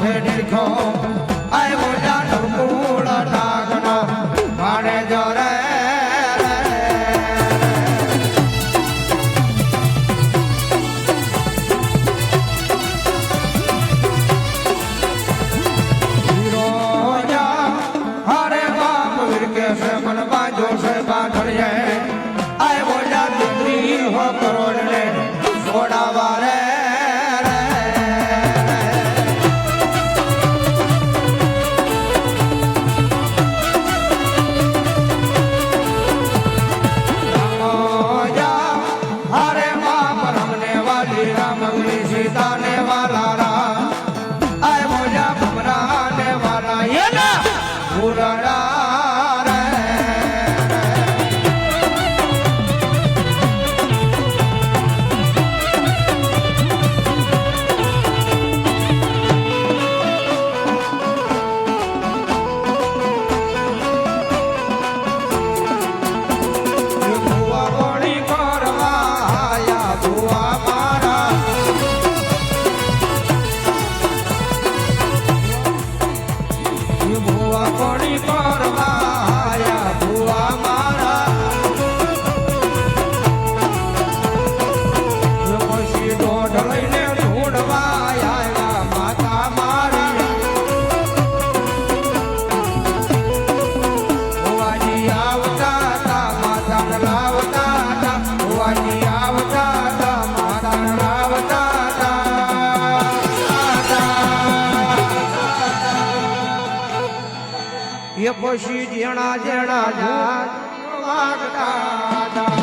head and call પછી જેણા જેણા જાત વાગતા